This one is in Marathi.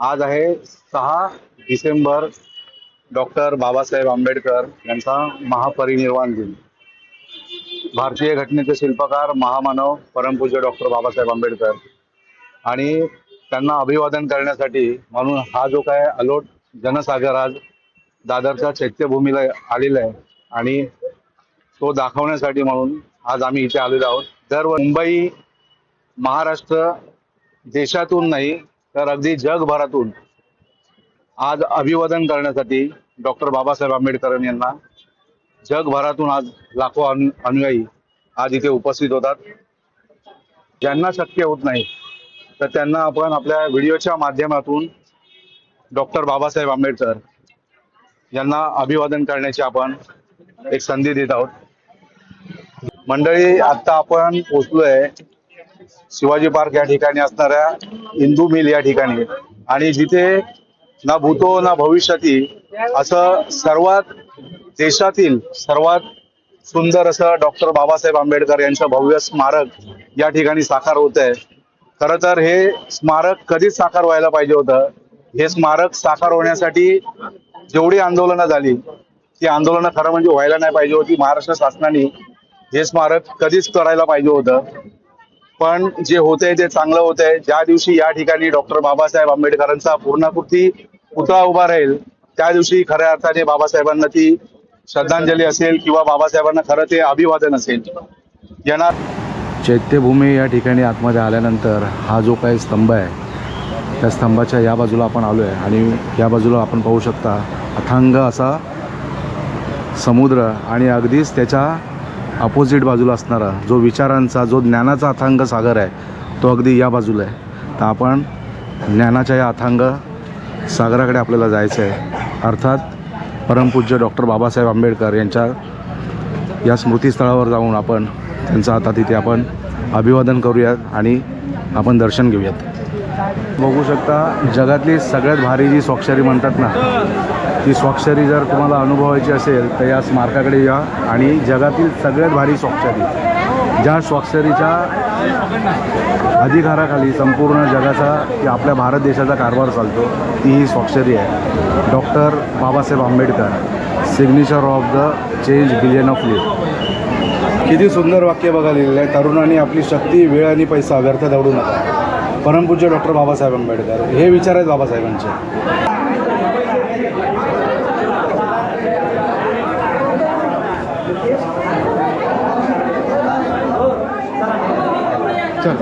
आज आहे सहा डिसेंबर. डॉक्टर बाबासाहेब आंबेडकर यांचा महापरिनिर्वाण दिन. भारतीय घटनेचे शिल्पकार महामानव परमपूज्य डॉक्टर बाबासाहेब आंबेडकर. आणि त्यांना अभिवादन करण्यासाठी म्हणून हा जो काय अलोट जनसागर आज दादरच्या चैत्यभूमीला आलेला आहे आणि तो दाखवण्यासाठी म्हणून आज आम्ही इथे आलेलो आहोत. दर मुंबई महाराष्ट्र देशातून नाही तर अगदी जगभरातून आज अभिवादन करण्यासाठी डॉक्टर बाबासाहेब आंबेडकर यांना जगभरातून आज लाखो अनुयायी आज इथे उपस्थित होतात. ज्यांना शक्य होत नाही तर त्यांना आपण आपल्या व्हिडिओच्या माध्यमातून डॉक्टर बाबासाहेब आंबेडकर यांना अभिवादन करण्याची आपण एक संधी देत आहोत. मंडळी आता आपण पोचलोय शिवाजी पार्क या ठिकाणी असणाऱ्या इंदू मिल या ठिकाणी. आणि जिथे ना भूतो ना भविष्याती असं सर्वात देशातील सर्वात सुंदर असं डॉक्टर बाबासाहेब आंबेडकर यांचं भव्य स्मारक या ठिकाणी साकार होत आहे खर तर हे स्मारक कधीच साकार व्हायला पाहिजे होतं. हे स्मारक साकार होण्यासाठी जेवढी आंदोलनं झाली ती आंदोलनं खरं म्हणजे व्हायला नाही पाहिजे होती. महाराष्ट्र शासनाने हे स्मारक कधीच करायला पाहिजे होतं. पण जे होतंय ते चांगलं होतंय. ज्या दिवशी या ठिकाणी डॉक्टर बाबासाहेब आंबेडकरांचा पूर्णाकृती पुतळा उभा राहील त्या दिवशी खऱ्या अर्थाने बाबासाहेबांना ती श्रद्धांजली असेल किंवा बाबासाहेबांना खरं ते अभिवादन असेल. येणार चैत्यभूमी या ठिकाणी आतमध्ये आल्यानंतर हा जो काही स्तंभ आहे त्या स्तंभाच्या या बाजूला आपण आलो आहे आणि या बाजूला आपण पाहू शकता अथांग असा समुद्र आणि अगदीच त्याच्या अपोजिट बाजूला असणारा जो विचारांचा जो ज्ञानाचा अथांग सागर आहे तो अगदी या बाजूला आहे. तर आपण ज्ञानाच्या या अथांग सागराकडे आपल्याला जायचं आहे. अर्थात परमपूज्य डॉक्टर बाबासाहेब आंबेडकर यांच्या या स्मृतीस्थळावर जाऊन आपण त्यांचं आता तिथे आपण अभिवादन करूयात आणि आपण दर्शन घेऊयात. बघू शकता जगातली सगळ्यात भारी जी स्वाक्षरी म्हणतात ना ती स्वाक्षरी जर तुम्हाला अनुभवायची असेल तर या स्मारकाकडे या आणि जगातील सगळ्यात भारी स्वाक्षरी. ज्या स्वाक्षरीच्या अधिकाराखाली संपूर्ण जगाचा की आपल्या भारत देशाचा कारभार चालतो ती ही स्वाक्षरी आहे. Doctor Babasaheb Ambedkar signature of the change billion of live किती सुंदर वाक्य बघा लिहिलेलं आहे. तरुणांनी आपली शक्ती वेळ आणि पैसा व्यर्थ दवडू नका. परमपूज्य डॉक्टर बाबासाहेब आंबेडकर. हे विचार आहेत बाबासाहेबांचे. চল।